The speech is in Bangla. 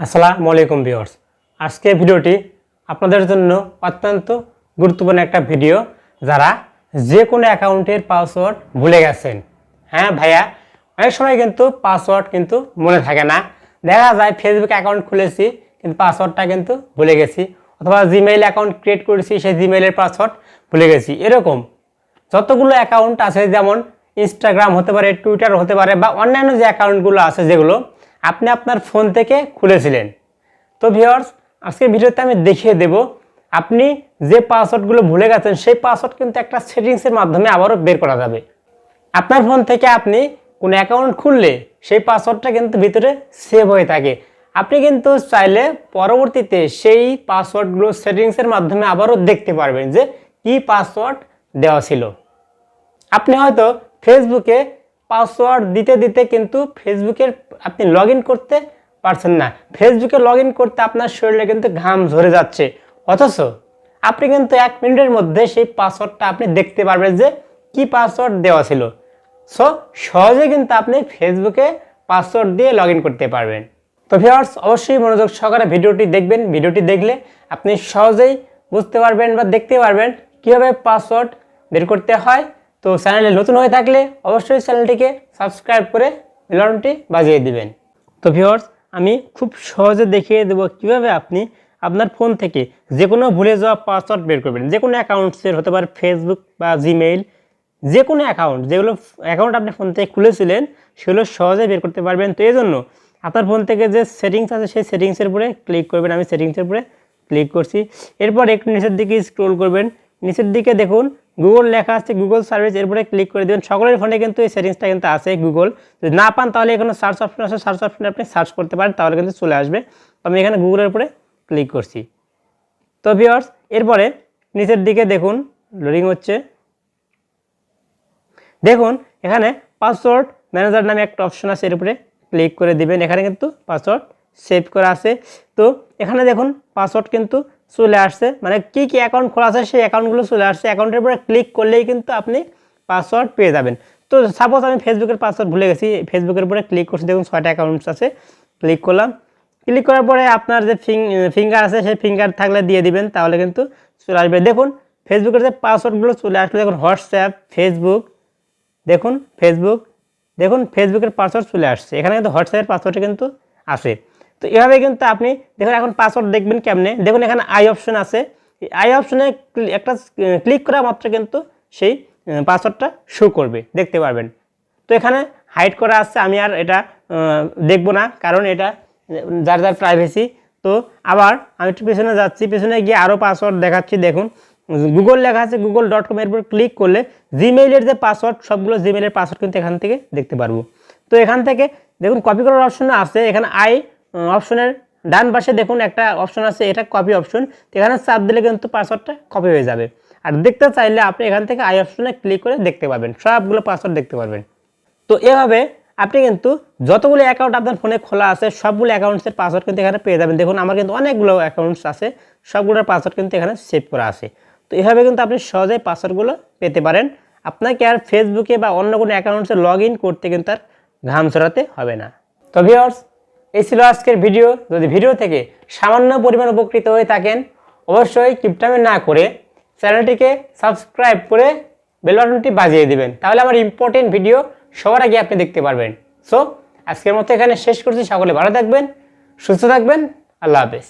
আসসালামু আলাইকুম ভিউয়ার্স। আজকে ভিডিওটি আপনাদের জন্য অত্যন্ত গুরুত্বপূর্ণ একটা ভিডিও যারা যে কোনো অ্যাকাউন্টের পাসওয়ার্ড ভুলে গেছেন। হ্যাঁ ভাইয়া, অনেক সময় কিন্তু পাসওয়ার্ড কিন্তু মনে থাকে না। দেখা যায় ফেসবুক অ্যাকাউন্ট খুলেছি, কিন্তু পাসওয়ার্ডটা কিন্তু ভুলে গেছি। অথবা জিমেইল অ্যাকাউন্ট ক্রিয়েট করেছি, সেই জিমেইলের পাসওয়ার্ড ভুলে গেছি। এরকম যতগুলো অ্যাকাউন্ট আছে, যেমন ইনস্টাগ্রাম হতে পারে টুইটার হতে পারে বা অন্যান্য যে অ্যাকাউন্টগুলো আছে, যেগুলো আপনি আপনার ফোন থেকে খুলেছিলেন। তো ভিওর্স আজকের ভিডিওতে আমি দেখিয়ে দেব, আপনি যে পাসওয়ার্ডগুলো ভুলে গেছেন, সেই পাসওয়ার্ড কিন্তু একটা সেটিংসের মাধ্যমে আবারও বের করা যাবে। আপনার ফোন থেকে আপনি কোনো অ্যাকাউন্ট খুললে, সেই পাসওয়ার্ডটা কিন্তু ভিতরে সেভ হয়ে থাকে। আপনি কিন্তু চাইলে পরবর্তীতে সেই পাসওয়ার্ডগুলো সেটিংসের মাধ্যমে আবারও দেখতে পারবেন যে কি পাসওয়ার্ড দেওয়া ছিল। আপনি হয়তো ফেসবুকে পাসওয়ার্ড দিতে দিতে কিন্তু ফেসবুকের আপনি লগ করতে পারছেন না। ফেসবুকে লগ করতে আপনার শরীরে কিন্তু ঘাম ঝরে যাচ্ছে। অথচ আপনি কিন্তু এক মিনিটের মধ্যে সেই পাসওয়ার্ডটা আপনি দেখতে পারবেন যে কি পাসওয়ার্ড দেওয়া ছিল। সো সহজে কিন্তু আপনি ফেসবুকে পাসওয়ার্ড দিয়ে লগ করতে পারবেন। তো ভিউয়ার্স অবশ্যই মনোযোগ সহকারে ভিডিওটি দেখবেন। ভিডিওটি দেখলে আপনি সহজেই বুঝতে পারবেন বা দেখতে পারবেন কীভাবে পাসওয়ার্ড বের করতে হয়। তো চ্যানেলে নতুন হয়ে থাকলে অবশ্যই চ্যানেলটিকে সাবস্ক্রাইব করে বেলনটি বাজিয়ে দিবেন। তো ভিউয়ার্স, আমি খুব সহজে দেখিয়ে দেবো কীভাবে আপনি আপনার ফোন থেকে যে কোনো ভুলে যাওয়া পাসওয়ার্ড বের করবেন। যে কোনো অ্যাকাউন্টসের হতে পারে ফেসবুক বা জিমেইল যে কোনো অ্যাকাউন্ট যেগুলো অ্যাকাউন্ট আপনি ফোন থেকে খুলেছিলেন, সেগুলো সহজে বের করতে পারবেন। তো এই জন্য আপনার ফোন থেকে যে সেটিংস আছে, সেই সেটিংসের উপরে ক্লিক করবেন। আমি সেটিংসের উপরে ক্লিক করছি। এরপর একটু নিচের দিকে স্ক্রোল করবেন। নিচের দিকে দেখুন গুগল লেখা আছে গুগল সার্ভিস এরপরে ক্লিক করে দেবেন। সকলের ফোনে কিন্তু এই সেটিংসটা কিন্তু আছে গুগল যদি না পান তাহলে এখানে সার্চ অপশন আছে সার্চ অপশনে আপনি সার্চ করতে পারেন, তাহলে কিন্তু চলে আসবে। তো আমি এখানে গুগলের উপরে ক্লিক করছি। তো ভিওর্স এরপরে নিচের দিকে দেখুন লোডিং হচ্ছে। দেখুন, এখানে পাসওয়ার্ড ম্যানেজার নামে একটা অপশন আছে, এর উপরে ক্লিক করে দিবেন। এখানে কিন্তু পাসওয়ার্ড সেভ করা আছে। তো এখানে দেখুন পাসওয়ার্ড কিন্তু চলে আসছে। মানে কি কি অ্যাকাউন্ট খোলা আছে সেই অ্যাকাউন্টগুলো চলে আসছে। অ্যাকাউন্টের উপরে ক্লিক করলেই কিন্তু আপনি পাসওয়ার্ড পেয়ে যাবেন। তো সাপোজ আমি ফেসবুকের পাসওয়ার্ড ভুলে গেছি। ফেসবুকের উপরে ক্লিক করছি। দেখুন ছয়টা অ্যাকাউন্টস আছে। ক্লিক করলাম। ক্লিক করার পরে আপনার যে ফিঙ্গার আছে, সেই ফিঙ্গার থাকলে দিয়ে দিবেন। তাহলে কিন্তু চলে আসবে। দেখুন ফেসবুকের যে পাসওয়ার্ডগুলো চলে আসবে দেখুন হোয়াটসঅ্যাপ ফেসবুক দেখুন ফেসবুক দেখুন ফেসবুকের পাসওয়ার্ড চলে আসছে। এখানে কিন্তু হোয়াটসঅ্যাপের পাসওয়ার্ডে কিন্তু আসে তো এভাবে কিন্তু আপনি দেখুন এখন পাসওয়ার্ড দেখবেন কেমনে? দেখুন এখানে আই অপশন আছে। আই অপশনে একটা ক্লিক করা মাত্র কিন্তু সেই পাসওয়ার্ডটা শো করবে। দেখতে পারবেন। তো এখানে হাইড করা আছে। আমি আর এটা দেখব না। কারণ এটা যার যার প্রাইভেসি তো আবার আমি একটু পেছনে যাচ্ছি। পেছনে গিয়ে আরও পাসওয়ার্ড দেখাচ্ছি। দেখুন গুগল লেখা আছে গুগল ডট কম এর উপর ক্লিক করলে জিমেইলের যে পাসওয়ার্ড সবগুলো জিমেইলের পাসওয়ার্ড কিন্তু এখান থেকে দেখতে পারব। তো এখান থেকে দেখুন কপি করার অপশন আছে। এখানে আই অপশনের ডান পাশে দেখুন একটা অপশন আছে, এটা কপি অপশন এখানে চাপ দিলে কিন্তু পাসওয়ার্ডটা কপি হয়ে যাবে। আর দেখতে চাইলে আপনি এখান থেকে আই অপশনে ক্লিক করে দেখতে পাবেন, সবগুলো পাসওয়ার্ড দেখতে পারবেন। তো এভাবে আপনি কিন্তু যতগুলো অ্যাকাউন্ট আপনার ফোনে খোলা আছে, সবগুলো অ্যাকাউন্টসের পাসওয়ার্ড কিন্তু এখানে পেয়ে যাবেন। দেখুন, আমার কিন্তু অনেকগুলো অ্যাকাউন্টস আছে, সবগুলোর পাসওয়ার্ড কিন্তু এখানে সেভ করা আছে। তো এভাবে কিন্তু আপনি সহজেই পাসওয়ার্ডগুলো পেতে পারেন। আপনাকে আর ফেসবুকে বা অন্য কোনো অ্যাকাউন্টসে লগ করতে কিন্তু আর ঘাম ছড়াতে হবে না। তো ভিওর্স এই ছিল আজকের ভিডিও। যদি ভিডিও থেকে সামান্য পরিমাণ উপকৃত হয়ে থাকেন, অবশ্যই কিপটামে না করে চ্যানেলটিকে সাবস্ক্রাইব করে বেল বাটনটি বাজিয়ে দিবেন। তাহলে আমার ইম্পর্টেন্ট ভিডিও সবার আগে আপনি দেখতে পারবেন। সো আজকের মতো এখানে শেষ করছি। সকলে ভালো থাকবেন, সুস্থ থাকবেন। আল্লাহ হাফেজ।